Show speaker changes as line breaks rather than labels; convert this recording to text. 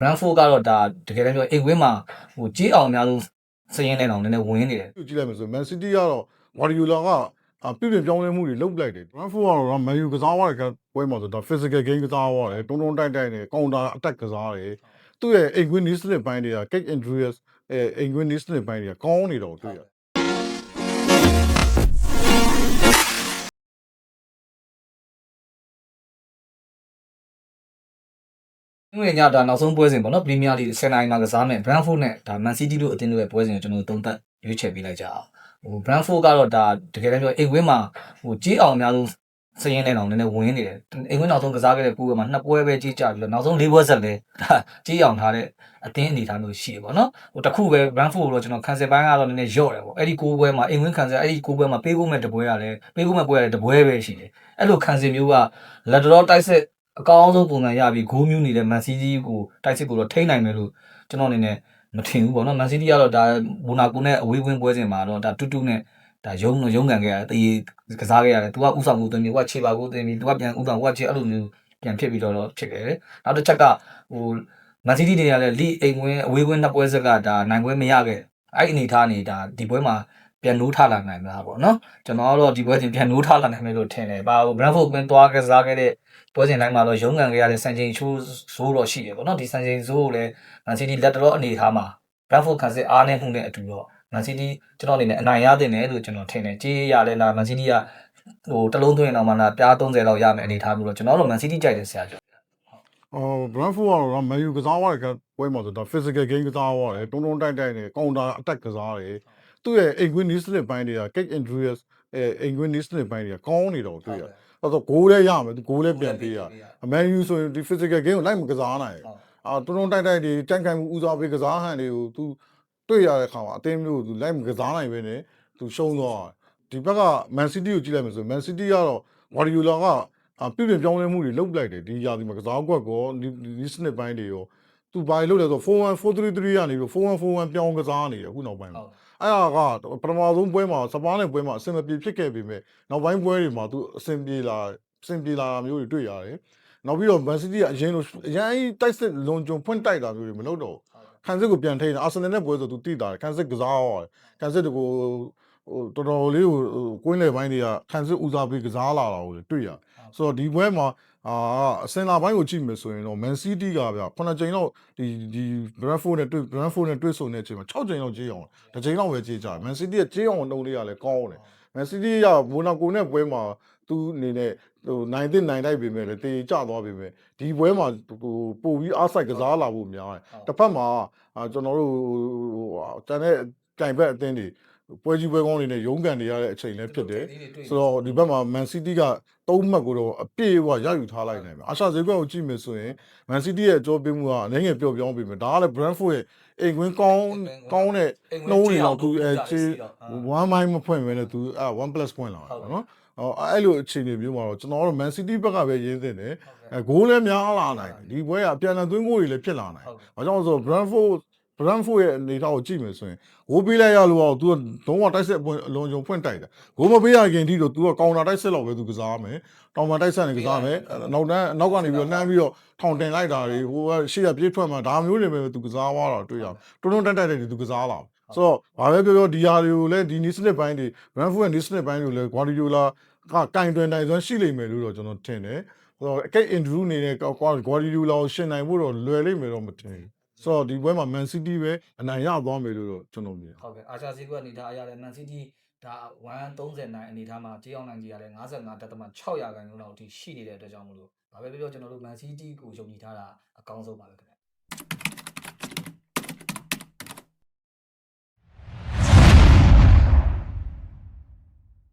Brentford ကတော့ဒါတကယ်တမ်းပြောအိမ်ဝင်းမှာဟိုကြီးအောင်အများဆုံးစရင်နဲ့တော့နည်းနည်းဝင်းနေတယ်
ကြည့်လိုက်မယ်ဆို Man City ကတော့ Guardiola ကအာပြပြင်ပြောင်းလဲမှုတွေလုပ်လိုက်တယ် Brentford ကတော့ Man U ကစားသွားတဲ့ပွဲမှာဆိုတော့ physical game ကစားသွားတယ်တုံးတုံးတိုက်တိုက်နဲ့ counter attack ကစားတယ်သူ့ရဲ့အိမ်ကွင်း needs နဲ့ပိုင်းတွေက kick injuries အဲအိမ်ကွင်း needs နဲ့ပိုင်းတွေကကောင်းနေတော့တွေ့ရတယ်။
ဒီညဒါနောက်ဆုံးပွဲစဉ်ပေါ့နော်ပရီးမီးယားလိ10နိုင်မှာကစားမယ် Brentford နဲ့ဒါ Man City တို့အသင်းတို့ရဲ့ပွဲစဉ်ကိုကျွန်တော်တို့သုံးသပ်ရွေးချယ်ပေးလိုက်ကြအောင်။ဟို Brentford ကတော့ဒါတကယ်တမ်းပြောအိမ်ဝင်းမှာဟိုကြီးအောင်အများဆုံးစရင်နဲ့တော့နည်းနည်းဝင်းနေတယ်။အိမ်ဝင်းနောက်ဆုံးကစားခဲ့တဲ့ကိုယ်ကမှနှစ်ပွဲပဲကြီးကြပြီးတော့နောက်ဆုံး၄ပွဲဆက်လဲဒါကြီးအောင်ထားတဲ့အသင်းအနေထားမျိုးရှိတယ်ပေါ့နော်။ဟိုတစ်ခုပဲ Brentford ကိုတော့ကျွန်တော်ခံစစ်ပိုင်းကတော့နည်းနည်းညော့တယ်ပေါ့။အဲ့ဒီကိုယ်ပွဲမှာအိမ်ဝင်းခံစစ်အဲ့ဒီကိုယ်ပွဲမှာပေးဖို့မဲ့တပွဲရလဲပေးဖို့မဲ့ပွဲရလဲတပွဲပဲရှိတယ်။အဲ့လိုခံစစ်မျိုးကလက်တော်တိုက်စစ် အကောင်းဆုံးပုံစံရပြီးဂိုးမျိုးနေတဲ့ Man City ကိုတိုက်စစ်ကိုတော့ထိန်းနိုင်မယ်လို့ကျွန်တော်အနေနဲ့မထင်ဘူးပေါ့နော် Man City ကတော့ဒါမိုနာကိုနဲ့အဝေးဝင်းပွဲစဉ်မှာတော့ဒါတူတူနဲ့ဒါရုံရုံကန်ခဲ့ရတယ်တည်ကစားခဲ့ရတယ်။ तू ကဥဆောင်မှုသွင်းပြီးဟိုကခြေပါကိုသွင်းပြီး तू ကပြန်ဥဆောင်ဟိုကခြေအဲ့လိုမျိုးပြန်ဖြစ်ပြီးတော့တော့ဖြစ်ခဲ့တယ်။နောက်တစ်ချက်ကဟို Man City တွေကလည်းလိအိမ်ဝင်းအဝေးဝင်းနှစ်ပွဲဆက်ကဒါနိုင်ပွဲမရခဲ့အဲ့အနေထားနေဒါဒီပွဲမှာ ပြန်နိုးထလာနိုင်မှာပေါ့နော်ကျွန်တော်ကတော့ဒီပွဲစဉ်ပြန်နိုးထလာနိုင်မယ်လို့ထင်တယ်။ဘာဟို Brentford ကွင်းသွားကစားခဲ့တဲ့ပွဲစဉ်တိုင်းမှာတော့ရုံးကန်ခဲ့ရတဲ့စံချိန်ချိုးဇိုးတော့ရှိတယ်ပေါ့နော်ဒီစံချိန်ဇိုးကိုလည်း Man City လက်တော်အနေထားမှာ Brentford ခံစစ်အားနည်းမှုနဲ့အတူတော့ Man City ကျွန်တော်အနေနဲ့အနိုင်ရတင်တယ်လို့ကျွန်တော်ထင်တယ်ကြေးရလဲလား Man City ကဟိုတလုံးသွင်းအောင်မှလားပြား30လောက်ရမယ်အနေထားမျိုးတော့ကျွန်တော်တို့ Man City ကြိုက်တယ်ဆရာကျော်
အော် Brentford ကတော့ Man U ကစားသွားတဲ့ပွဲမှာဆိုတော့ physical game ကစားသွားတယ်တုံးတုံးတိုက်တိုက်နဲ့ counter attack ကစားတယ် သူ့ရဲ့ England News နဲ့ပိုင်းတွေက Kate Andrews အဲ England News နဲ့ပိုင်းတွေကကောင်းနေတော့တွေ့ရအဲ့တော့ဂိုးလည်းရမယ်သူဂိုးလည်းပြန်ပေးရအမန်ယူဆိုရင်ဒီ physical game ကိုလိုက်မကစားနိုင်အာတုံတုံတိုက်တိုက်တွေတိုက်ခိုက်မှုဦးစားပေးကစားဟန်တွေကိုသူတွေ့ရတဲ့ခါမှာအသင်းမျိုးကိုသူလိုက်မကစားနိုင်ပဲနဲ့သူရှုံးသွားဒီဘက်က Man City ကိုကြည့်လိုက်မယ်ဆို Man City ကတော့ Guardiola ကပြည့်ပြည့်ပြောင်းလဲမှုတွေလုပ်လိုက်တယ်ဒီရာသီမှာကစားကွက်ကောဒီစနစ်ပိုင်းတွေရော तू ဘာတွေလုပ်လဲဆို4-1 4-3-3ကနေပြီး4-1 4-1ပြောင်းကစားနေတယ်အခုနောက်ပိုင်းမှာအဲ့ဒါကပထမဆုံးပွဲမှာစပါးနဲ့ပွဲမှာအဆင်မပြေဖြစ်ခဲ့ပေမဲ့နောက်ပိုင်းပွဲတွေမှာသူအဆင်ပြေလာအဆင်ပြေလာတာမျိုးတွေတွေ့ရတယ်။နောက်ပြီးတော့ Man City ကအရင်လိုအရင်တိုက်စစ်လွန်ကျွံဖွင့်တိုက်တာမျိုးတွေမလုပ်တော့ဘူး။ခံစစ်ကိုပြန်ထိန်းတယ်အာဆင်နယ်နဲ့ပွဲဆိုသူတိတာတယ်ခံစစ်ကစားရတယ်။ခံစစ်တကို ဟိုတော်တော်လေးကိုကွင်းလေပိုင်းတွေကခံစစ်ဦးစားပေးကစားလာတာကိုတွေ့ရတယ်။ဆိုတော့ဒီပွဲမှာအာအစင်လာပိုင်းကိုကြည့်မယ်ဆိုရင်တော့ Man City ကဗျခုနှစ်ချိန်တော့ဒီဒီ Brentford နဲ့တွေ့ Brentford နဲ့တွေ့ဆုံတဲ့အချိန်မှာ6ချိန်လောက်ကြေးအောင်တစ်ချိန်လောက်ပဲကြေးကြတယ် Man City ရဲ့ကြေးအောင်နှုံးလေးကလည်းကောင်းတယ် Man City က Monaco နဲ့ပွဲမှာသူအနေနဲ့ဟိုနိုင်တဲ့နိုင်တိုက်ပေမဲ့လည်းတေကျသွားပေမဲ့ဒီပွဲမှာဟိုပို့ပြီးအားစိုက်ကစားလာဖို့များတယ်တစ်ဖက်မှာအာကျွန်တော်တို့ဟိုတန်တဲ့တိုင်ဘက်အသင်းတွေ ပွဲကြီးပွဲကောင်းတွေနဲ့ရုန်းကန်နေရတဲ့အချိန်လည်းဖြစ်တယ်ဆိုတော့ဒီဘက်မှာ Man City ကသုံးမှတ်ကိုတော့အပြည့်အဝရယူထားလိုက်နိုင်မှာအာရှဈေးကွက်ကိုကြည့်မယ်ဆိုရင် Man City ရဲ့အကျိုးပေးမှုကအနေငယ်ပျော့ပြောင်းပြီမယ်ဒါကလည်း Brentford ရဲ့အိမ်ကွင်းကောင်းကောင်းတဲ့နှုံးတွေတော့သူအဲချေ1 mile မဖွင့်ပဲနဲ့သူအဲ1 plus ဖွင့်လာတာနော်အော်အဲ့လိုအခြေအနေမျိုးမှာတော့ကျွန်တော်တို့ Man City ဘက်ကပဲရင်းသင့်တယ်အဲဂိုးလည်းများလာနိုင်တယ်ဒီပွဲကအပြန်အလှန်သွင်းဂိုးတွေလည်းဖြစ်လာနိုင်ဘာကြောင့်လဲဆိုတော့ Brentford Brentford ရဲ့အနေအထားကိုကြည့်မယ်ဆိုရင်ဂိုးပေးလိုက်ရလို့တော့ तू ကလုံးဝတိုက်ဆက်ပွင့်အလုံးစုံဖွင့်တိုက်တယ်ဂိုးမပေးရခင်ထိတော့ तू ကကောင်တာတိုက်ဆက်လောက်ပဲ तू ကစားမယ်တောင်ပန်တိုက်ဆက်နေကစားမယ်နောက်တန်းနောက်ကနေပြီးတော့နှမ်းပြီးတော့ထောင်တင်လိုက်တာတွေဟိုကရှေ့ကပြေးထွက်မှာဒါမျိုးတွေပဲ तू ကစားသွားတာတွေ့ရတွန်းတွန်းတက်တက်တွေ तू ကစားလာဆိုတော့ဘာပဲပြောပြောဒီဟာတွေကိုလည်းဒီ new slip ပိုင်းတွေ Brentford ရဲ့ new slip ပိုင်းတွေကိုလည်း Guardiola ကကင်တွင်တိုင်စွမ်းရှိလိမ့်မယ်လို့တော့ကျွန်တော်ထင်တယ်ဆိုတော့အကိတ် interview နေတဲ့ Guardiola ကိုရှင်းနိုင်ဖို့တော့လွယ်လိမ့်မယ်တော့မထင်ဘူး ဆိုတော့ဒီပွဲမှာ Man City ပဲအနိုင်ရသွားမယ်လို့တော့ကျွန်တော်မြင်
ဟုတ်ကဲ့အာရှဈေးကွက်အနေထားအရလဲ Man City ဒါ139အနေထားမှာကြေးအောင်နိုင်ကြီးရလဲ55.6ရာခိုင်နှုန်းလောက်အထိရှိနေတဲ့အတွက်ကြောင့်မလို့ဘာပဲပြောပြောကျွန်တော်တို့ Man City ကိုယုံကြည်ထားတာအကောင်းဆုံးပါပဲခင်ဗျ